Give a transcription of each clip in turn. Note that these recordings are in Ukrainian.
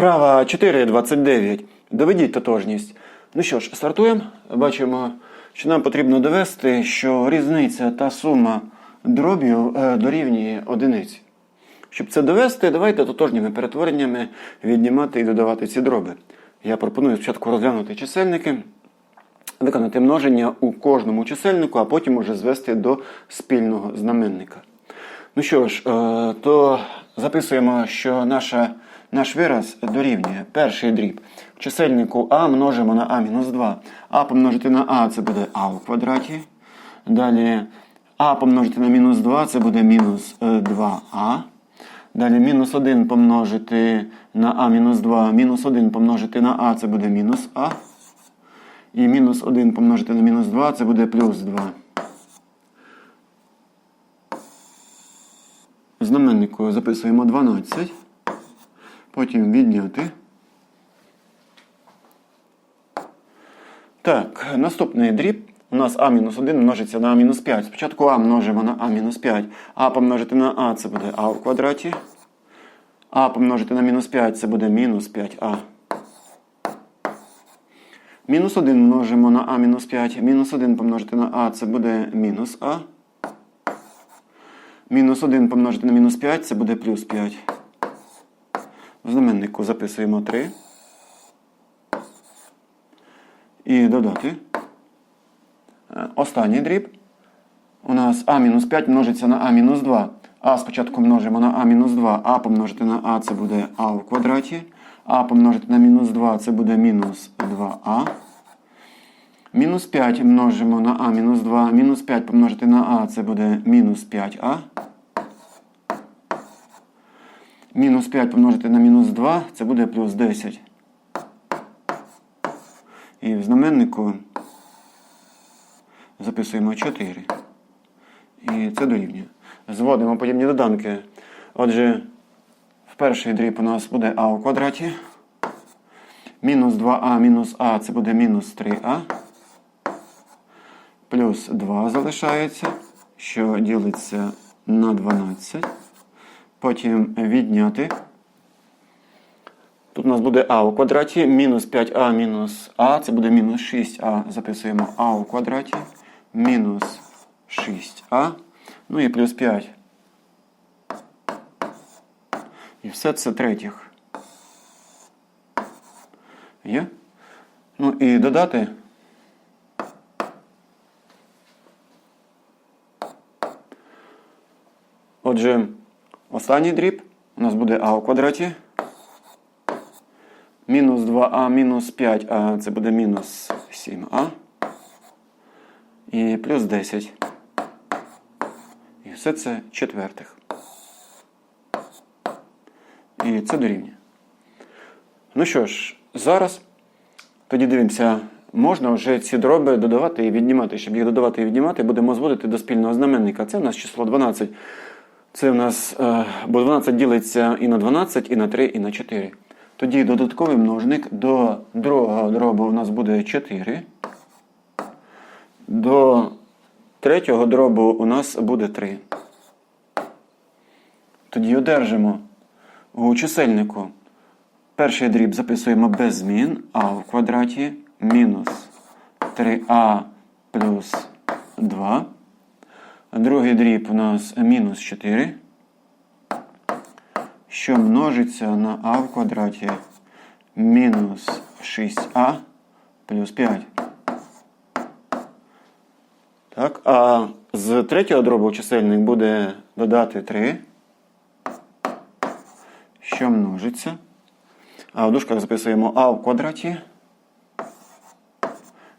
Вправа 4.29. Доведіть тотожність. Ну що ж, стартуємо. Бачимо, що нам потрібно довести, що різниця та сума дробів е, дорівнює одиниці. Щоб це довести, давайте тотожніми перетвореннями віднімати і додавати ці дроби. Я пропоную спочатку розглянути чисельники, виконати множення у кожному чисельнику, а потім уже звести до спільного знаменника. Ну що ж, е, то записуємо, що наша, наш вираз дорівнює перший дріб. В чисельнику А множимо на А-2. А помножити на А це буде А у квадраті. Далі А помножити на мінус 2 це буде мінус е, 2А. Далі мінус 1 помножити на А мінус 2. Мінус 1 помножити на А це буде мінус А. І мінус 1 помножити на мінус 2 це буде плюс 2. В знаменнику записуємо 12. Потім відняти. Так, наступний дріб. У нас А-1 множиться на А-5. Спочатку А множимо на А-5. А помножити на А це буде А в квадраті. А помножити на мінус 5 це буде мінус 5А. Мінус 1 множимо на А-5. Мінус 1 помножити на А це буде мінус А. Мінус 1 помножити на мінус 5 це буде плюс 5. В знаменнику записуємо 3. І додати. Е, Останній дріб. У нас А-5 множиться на А-2. А спочатку множимо на А-2. А помножити на А це буде А в квадраті. А помножити на мінус 2 це буде мінус 2А. Мінус 5 множимо на А мінус 2. Мінус 5 помножити на А це буде мінус 5А. Мінус 5 помножити на мінус 2 це буде плюс 10. І в знаменнику записуємо 4. І це дорівнює. Зводимо подібні доданки. Отже, в перший дріб у нас буде А у квадраті. Мінус 2а мінус А це буде мінус 3а. Плюс 2 залишається, що ділиться на 12. Потім відняти. Тут у нас буде А у квадраті, мінус 5а мінус А, це буде мінус 6а. Записуємо А у квадраті, мінус 6а, ну і плюс 5. І все це третіх. Є? Ну і додати. Отже, останній дріб у нас буде А у квадраті. Мінус 2а мінус 5а це буде мінус 7а. І плюс 10. І все це четвертих. І це дорівнює. Ну що ж, зараз тоді дивимося, можна вже ці дроби додавати і віднімати. Щоб їх додавати і віднімати, будемо зводити до спільного знаменника. Це у нас число 12. Це у нас, е, бо 12 ділиться і на 12, і на 3, і на 4. Тоді додатковий множник до другого дробу у нас буде 4. До третього дробу у нас буде 3. Тоді одержимо у чисельнику. Перший дріб записуємо без змін, а в квадраті мінус 3а плюс 2. Другий дріб у нас мінус 4, що множиться на а в квадраті мінус 6а плюс 5. Так, а з третього дробу чисельник буде додати 3, що множиться. А в дужках записуємо а в квадраті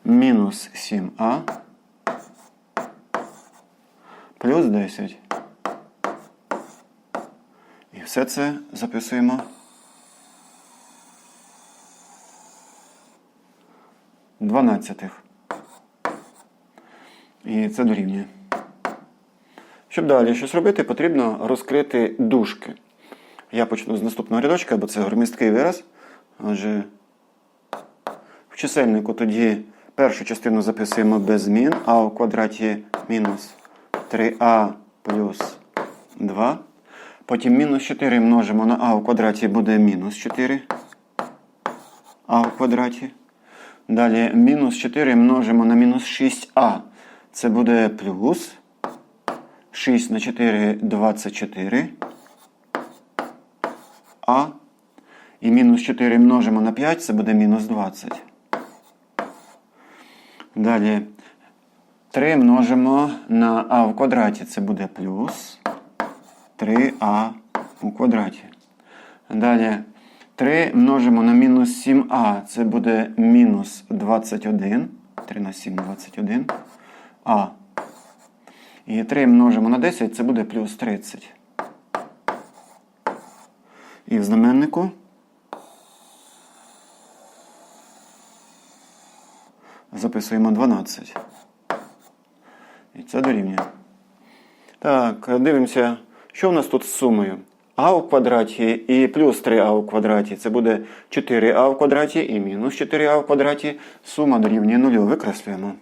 мінус 7а плюс 10. І все це записуємо. Дванадцятих. І це дорівнює. Щоб далі щось робити, потрібно розкрити дужки. Я почну з наступного рядочка, бо це громісткий вираз. Отже, в чисельнику тоді першу частину записуємо без змін, а у квадраті мінус 3а плюс 2. Потім мінус 4 множимо на а у квадраті буде мінус 4. а в квадраті. Далі мінус 4 множимо на мінус 6а. Це буде плюс 6 на 4 24. А. І мінус 4 множимо на 5, це буде мінус 20. Далі 3 множимо на а в квадраті. Це буде плюс 3а у квадраті. Далі 3 множимо на мінус 7а. Це буде мінус 21. 3 на 7 21. А. І 3 множимо на 10, це буде плюс 30. І в знаменнику записуємо 12. Це дорівнює. Так, дивимося, що в нас тут з сумою. А у квадраті і плюс 3а у квадраті. Це буде 4а в квадраті і мінус 4а в квадраті. Сума дорівнює 0. Викреслюємо.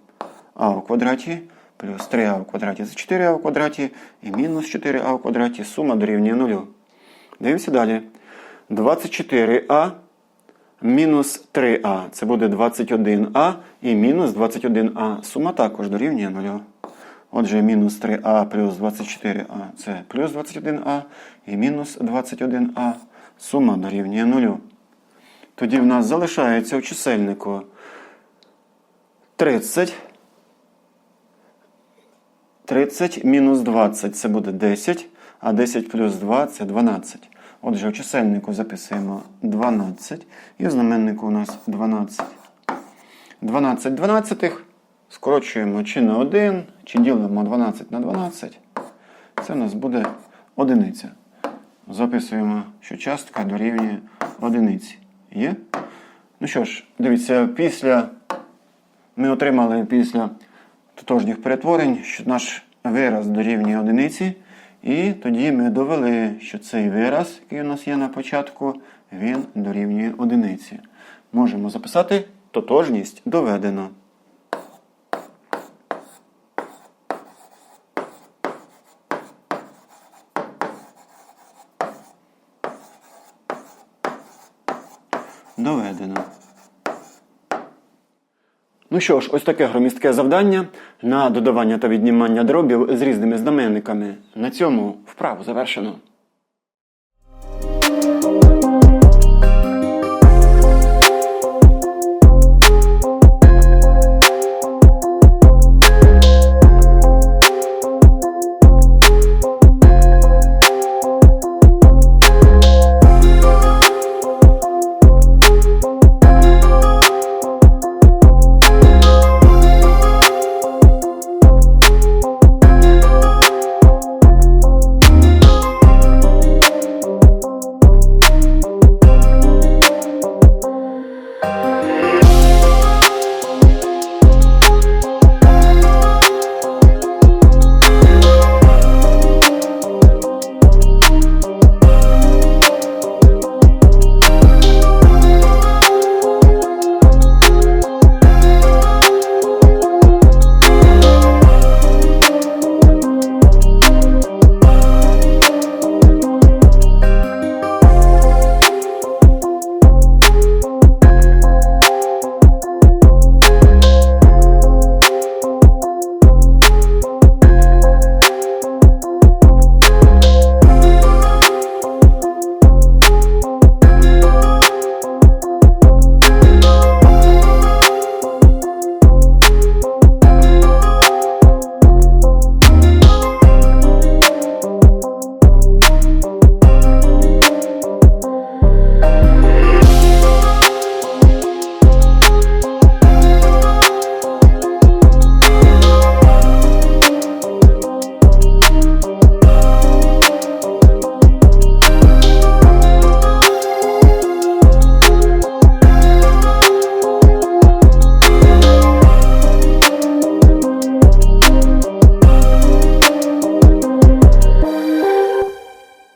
А у квадраті плюс 3а в квадраті це 4а в квадраті і мінус 4а в квадраті. Сума дорівнює 0. Дивимося далі. 24а мінус 3а. Це буде 21а і мінус 21а. Сума також дорівнює 0. Отже, мінус 3а плюс 24а це плюс 21а і мінус 21а. Сума дорівнює 0. Тоді в нас залишається у чисельнику 30. 30 мінус 20 це буде 10, а 10 плюс 2 це 12. Отже, у чисельнику записуємо 12 і в знаменнику у нас 12. 12 дванадцятих скорочуємо чи на 1, чи ділимо 12 на 12. Це у нас буде одиниця. Записуємо, що частка дорівнює одиниці. Є? Ну що ж, дивіться, після ми отримали після тотожніх перетворень, що наш вираз дорівнює одиниці. І тоді ми довели, що цей вираз, який у нас є на початку, він дорівнює одиниці. Можемо записати тотожність доведено. Ну що ж, ось таке громістке завдання на додавання та віднімання дробів з різними знаменниками. На цьому вправу завершено.